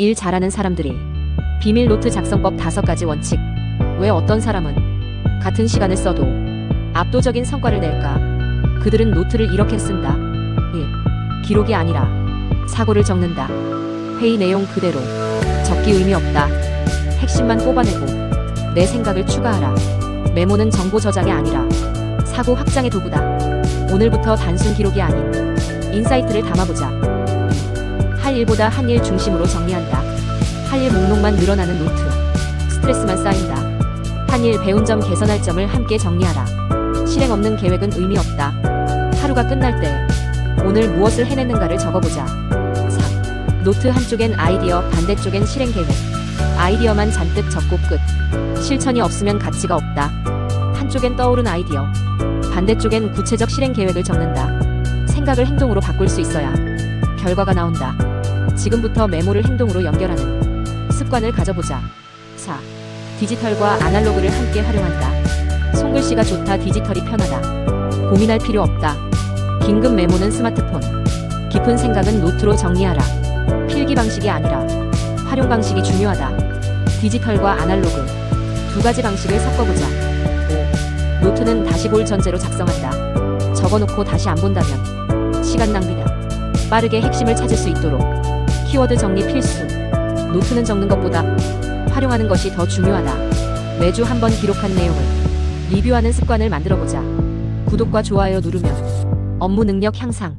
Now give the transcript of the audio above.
일 잘하는 사람들이 비밀 노트 작성법 다섯 가지 원칙. 왜 어떤 사람은 같은 시간을 써도 압도적인 성과를 낼까? 그들은 노트를 이렇게 쓴다. 1. 기록이 아니라 사고를 적는다. 회의 내용 그대로 적기 의미 없다. 핵심만 뽑아내고 내 생각을 추가하라. 메모는 정보 저장이 아니라 사고 확장의 도구다. 오늘부터 단순 기록이 아닌 인사이트를 담아보자. 할 일보다 한 일 중심으로 정리한다. 할 일 목록만 늘어나는 노트. 스트레스만 쌓인다. 한 일 배운 점 개선할 점을 함께 정리하라. 실행 없는 계획은 의미 없다. 하루가 끝날 때 오늘 무엇을 해냈는가를 적어보자. 3. 노트 한쪽엔 아이디어, 반대쪽엔 실행 계획. 아이디어만 잔뜩 적고 끝. 실천이 없으면 가치가 없다. 한쪽엔 떠오른 아이디어, 반대쪽엔 구체적 실행 계획을 적는다. 생각을 행동으로 바꿀 수 있어야 결과가 나온다. 지금부터 메모를 행동으로 연결하는 습관을 가져보자. 4. 디지털과 아날로그를 함께 활용한다. 손글씨가 좋다, 디지털이 편하다. 고민할 필요 없다. 긴급 메모는 스마트폰. 깊은 생각은 노트로 정리하라. 필기 방식이 아니라 활용 방식이 중요하다. 디지털과 아날로그 두 가지 방식을 섞어보자. 5. 노트는 다시 볼 전제로 작성한다. 적어놓고 다시 안 본다면 시간 낭비다. 빠르게 핵심을 찾을 수 있도록 키워드 정리 필수. 노트는 적는 것보다 활용하는 것이 더 중요하다. 매주 한 번 기록한 내용을 리뷰하는 습관을 만들어보자. 구독과 좋아요 누르면 업무 능력 향상.